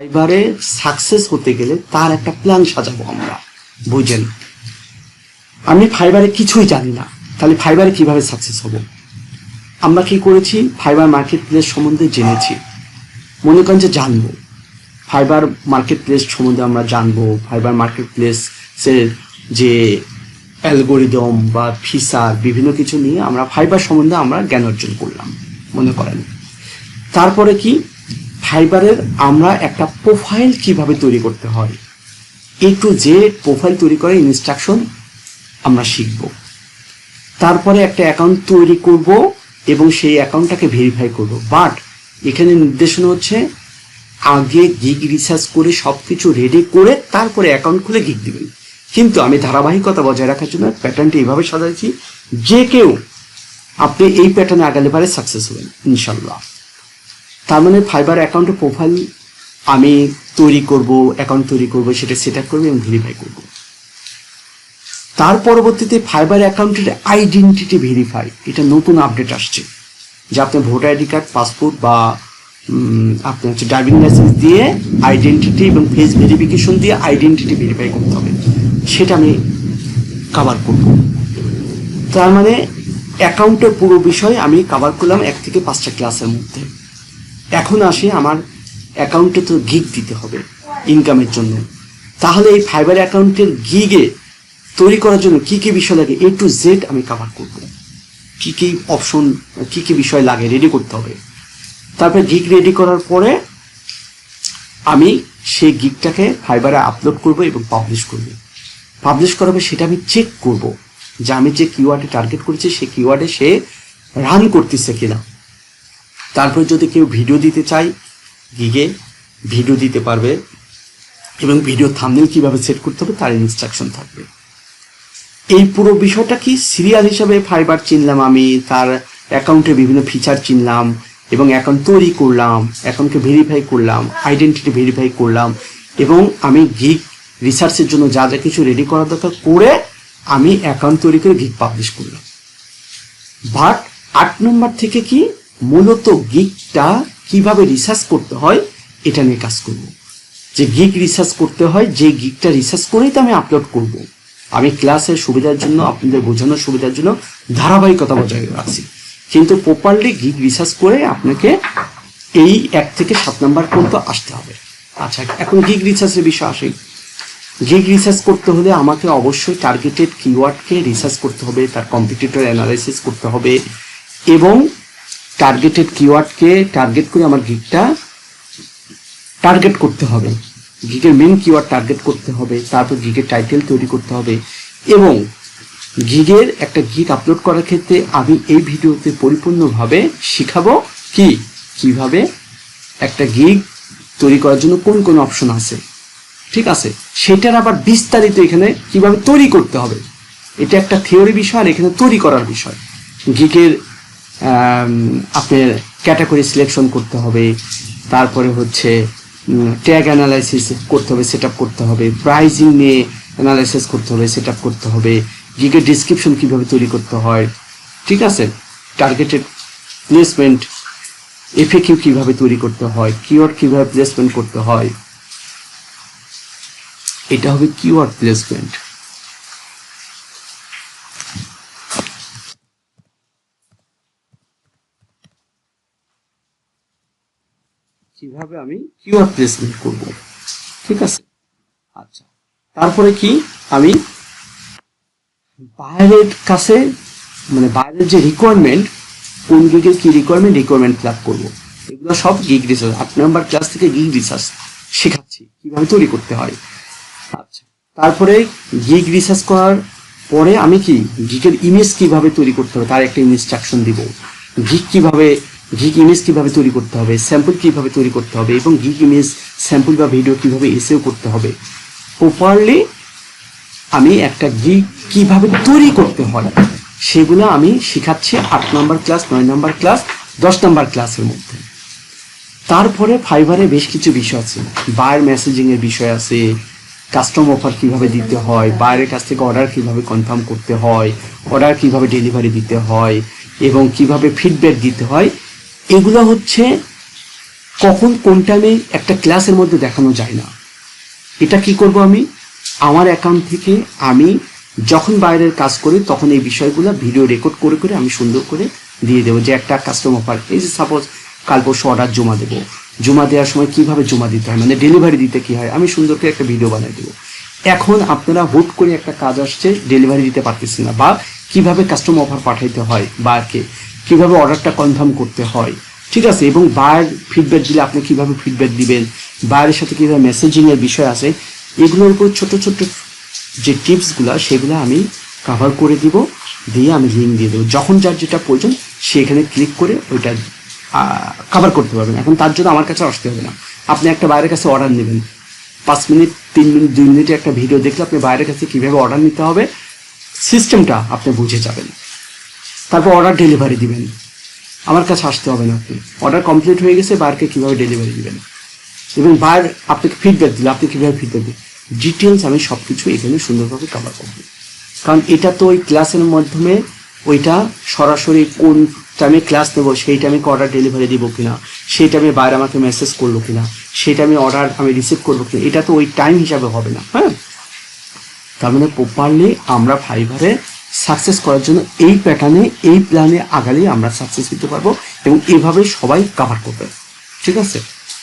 এবারে সাকসেস হতে গেলে তার একটা প্ল্যান সাজাবো আমরা, বুঝেন। আমি ফাইবারে কিছুই জানি না, তাহলে ফাইবারে কীভাবে সাকসেস হব? আমরা কি করেছি? ফাইবার মার্কেট প্লেস সম্বন্ধে জেনেছি। মনে করেন যে জানব। ফাইবার মার্কেট প্লেস সম্বন্ধে আমরা জানব। ফাইবার মার্কেট প্লেসের যে অ্যালগোরিদম বা ফিসার বিভিন্ন কিছু নিয়ে আমরা ফাইবার সম্বন্ধে আমরা জ্ঞান অর্জন করলাম, মনে করেন। তারপরে কি? ফাইবারের আমরা একটা প্রোফাইল কীভাবে তৈরি করতে হয়? এ টু প্রোফাইল তৈরি করে ইনস্ট্রাকশন আমরা শিখব। তারপরে একটা অ্যাকাউন্ট তৈরি করব এবং সেই অ্যাকাউন্টটাকে ভেরিফাই করব। বাট এখানে নির্দেশনা হচ্ছে, আগে গিগ রিসার্চ করে সব কিছু রেডি করে তারপরে অ্যাকাউন্ট খুলে গিগ দেবেন। কিন্তু আমি ধারাবাহিকতা বজায় রাখার জন্য প্যাটার্নটি এইভাবে সাজাইছি যে কেউ আপনি এই প্যাটার্নে আগালে পারে সাকসেস হবেন ইনশাল্লাহ তার মানে ফাইবার অ্যাকাউন্টে প্রোফাইল আমি তৈরি করব অ্যাকাউন্ট তৈরি করব, সেটা সেট আপ করব এবং ভেরিফাই করব। তার পরবর্তীতে ফাইবার অ্যাকাউন্টের আইডেন্টিটি ভেরিফাই এটা নতুন আপডেট আসছে, যে আপনার ভোটার আইডি কার্ড পাসপোর্ট বা আপনার হচ্ছে ড্রাইভিং লাইসেন্স দিয়ে আইডেন্টিটি এবং ফেস ভেরিফিকেশন দিয়ে আইডেন্টিটি ভেরিফাই করতে হবে, সেটা আমি কাভার করব। তার মানে অ্যাকাউন্টের পুরো বিষয় আমি কাভার করলাম এক থেকে পাঁচটা ক্লাসের মধ্যে। এখন আসে আমার অ্যাকাউন্টে তো গিগ দিতে হবে ইনকামের জন্য। তাহলে এই ফাইবার অ্যাকাউন্টের গিগে তৈরি করার জন্য কি কি বিষয় লাগে? এ টু জেড আমি কাভার করব। কি কি অপশন কি কি বিষয় লাগে রেডি করতে হবে। তারপরে গিগ রেডি করার পরে আমি সেই গিগটাকে ফাইবারে আপলোড করব এবং পাবলিশ করব। পাবলিশ করাবে সেটা আমি চেক করব যে আমি যে কিওয়ার্ডে টার্গেট করেছি, সেই কিওয়ার্ডে সে রান করতেছে কিনা। তারপর যদি কেউ ভিডিও দিতে চায়, গিগে ভিডিও দিতে পারবে এবং ভিডিও থামনেল কীভাবে সেট করতে হবে তার ইনস্ট্রাকশন থাকবে। এই পুরো বিষয়টা কি সিরিয়াল হিসাবে ফাইবার চিনলাম আমি, তার অ্যাকাউন্টে বিভিন্ন ফিচার চিনলাম এবং অ্যাকাউন্ট তৈরি করলাম অ্যাকাউন্টকে ভেরিফাই করলাম আইডেন্টিটি ভেরিফাই করলাম এবং আমি গিগ রিসার্চের জন্য যা যা কিছু রেডি করার দরকার করে আমি অ্যাকাউন্ট তৈরি করে গিগ পাবলিশ করলাম। বাট আট নম্বর থেকে কি মূলত গিকটা কীভাবে রিসার্চ করতে হয়, এটা নিয়ে কাজ করব। যে গিক রিসার্চ করতে হয়, যে গিকটা রিসার্চ করেই তো আমি আপলোড করব। আমি ক্লাসের সুবিধার জন্য, আপনাদের বোঝানোর সুবিধার জন্য ধারাবাহিকতা বজায় রাখছি। কিন্তু প্রপারলি গিক রিসার্চ করে আপনাকে এই এক থেকে সাত নাম্বার পর্যন্ত আসতে হবে। আচ্ছা এখন গিগ রিসার্চের বিষয় আসে। গিগ রিসার্চ করতে হলে আমাকে অবশ্যই টার্গেটেড কিওয়ার্ডকে রিসার্চ করতে হবে, তার কম্পিটিটর অ্যানালাইসিস করতে হবে এবং টার্গেটেড কিওয়ার্ডকে টার্গেট করে আমার গিগটা টার্গেট করতে হবে। গিগের মেন কিওয়ার্ড টার্গেট করতে হবে, তারপর গিগের টাইটেল তৈরি করতে হবে এবং গিগের একটা গিগ আপলোড করার ক্ষেত্রে আমি এই ভিডিওতে পরিপূর্ণভাবে শিখাবো কি? কীভাবে একটা গিগ তৈরি করার জন্য কোন কোন অপশন আছে? ঠিক আছে? সেটার আবার বিস্তারিত এখানে কীভাবে তৈরি করতে হবে? এটা একটা থিওরি বিষয় আর এখানে তৈরি করার বিষয়। গিগের আপনার ক্যাটাগরি সিলেকশন করতে হবে, তারপরে হচ্ছে ট্যাগ অ্যানালাইসিস করতে হবে সেট করতে হবে প্রাইজিং নিয়ে অ্যানালাইসিস করতে হবে সেট করতে হবে গিগের ডিসক্রিপশন কীভাবে তৈরি করতে হয়, ঠিক আছে? টার্গেটেড প্লেসমেন্ট এফএকিউ কীভাবে তৈরি করতে হয় কিওয়ার্ড কীভাবে প্লেসমেন্ট করতে হয়, এটা হবে কিওয়ার্ড প্লেসমেন্ট কীভাবে আমি কিওয়ার্ড প্লেসমেন্ট করব? ঠিক আছে? আচ্ছা। তারপরে কি? আমি বাইরের কাছে মানে বাইরের যে রিকোয়ারমেন্ট কোন গিগের কি রিকোয়ারমেন্ট রিকোয়ারমেন্ট ফ্ল্যাগ করব। এগুলো সব গিগ রিসার্চ আট নাম্বার ক্লাস থেকে গিগ রিসার্চ শেখাচ্ছি, কীভাবে তৈরি করতে হয়। আচ্ছা। তারপরে গিগ রিসার্চ করার পরে আমি কি গিগের ইমেজ কীভাবে তৈরি করতে হবে, তার একটা ইনস্ট্রাকশন দিব। গিগ কীভাবে গিগ ইমেজ কীভাবে তৈরি করতে হবে স্যাম্পল কীভাবে তৈরি করতে হবে এবং গিগ ইমেজ স্যাম্পল বা ভিডিও কীভাবে এসেও করতে হবে। প্রপারলি আমি একটা গিগ কীভাবে তৈরি করতে হয়, সেগুলো আমি শেখাচ্ছি আট নম্বর ক্লাস নয় নম্বর ক্লাস দশ নম্বর ক্লাসের মধ্যে। তারপরে ফাইবারে বেশ কিছু বিষয় আছে। বায়ার মেসেজিংয়ের বিষয় আছে কাস্টম অফার কীভাবে দিতে হয় বাইরের কাছ থেকে অর্ডার কীভাবে কনফার্ম করতে হয় অর্ডার কীভাবে ডেলিভারি দিতে হয় এবং কীভাবে ফিডব্যাক দিতে হয় এগুলো হচ্ছে কখন কোন টাইমে একটা ক্লাসের মধ্যে দেখানো যায় না। এটা কি করব আমি? আমার অ্যাকাউন্ট থেকে আমি যখন বাইরের কাজ করি, তখন এই বিষয়গুলো ভিডিও রেকর্ড করে করে আমি সুন্দর করে দিয়ে দেবো। যে একটা কাস্টমার পার এই যে সাপোজ কাল পরশু অর্ডার জমা দেবো। জমা দেওয়ার সময় কীভাবে জমা দিতে হয়? মানে ডেলিভারি দিতে কি হয়? আমি সুন্দর করে একটা ভিডিও বানিয়ে দেবো। এখন আপনারা হুট করে একটা কাজ আসছে ডেলিভারি দিতে পারতেছেন না, বা কীভাবে কাস্টমার অফার পাঠাইতে হয় বায়ারকে কীভাবে অর্ডারটা কনফার্ম করতে হয়। ঠিক আছে, এবং বায়ার ফিডব্যাক দিলে আপনি কীভাবে ফিডব্যাক দিবেন বায়ারের সাথে কীভাবে মেসেজিং এর বিষয় আছে, এগুলোর উপর ছোট ছোট যে টিপসগুলো, সেগুলো আমি কভার করে দিব, দিয়ে আমি লিঙ্ক দিয়ে দেবো। যখন যার যেটা প্রয়োজন, সে এখানে ক্লিক করে ওইটা কভার করতে পারবেন। এখন তার জন্য আমার কাছে আসতে হবে না। আপনি একটা বাইরের কাছে অর্ডার নেবেন। পাঁচ মিনিট, তিন মিনিট, দুই মিনিটে একটা ভিডিও দেখলে আপনি বাইরের কাছে কীভাবে অর্ডার নিতে হবে সিস্টেমটা আপনি বুঝে যাবেন। তারপর অর্ডার ডেলিভারি দিবেন। আমার কাছে আসতে হবে না আপনি। অর্ডার কমপ্লিট হয়ে গেছে বারকে কীভাবে ডেলিভারি দিবেন? এবং বার আপনাকে ফিডব্যাক দিলে, আপনি কীভাবে ফিডব্যাক দিন ডিটেলস আমি সব কিছু এখানে সুন্দরভাবে কভার করব। কারণ এটা তো ওই ক্লাসের মাধ্যমে ওইটা সরাসরি কোন টাইমে ক্লাস নেব, সেই টাইমে অর্ডার ডেলিভারি দিব কিনা, সেই টাইমে বাইরে আমাকে মেসেজ করল কিনা, সেই টাইমে অর্ডার আমি রিসিভ করব কিনা, এটা তো ওই টাইম হিসাবে হবে না হ্যাঁ? তার মানে প্রপারলি আমরা ফাইবারে সাকসেস করার জন্য এই প্যাটার্নে এই প্ল্যানে আগালেই আমরা সাকসেস দিতে পারব এবং এভাবে সবাই কাভার করবে। ঠিক আছে?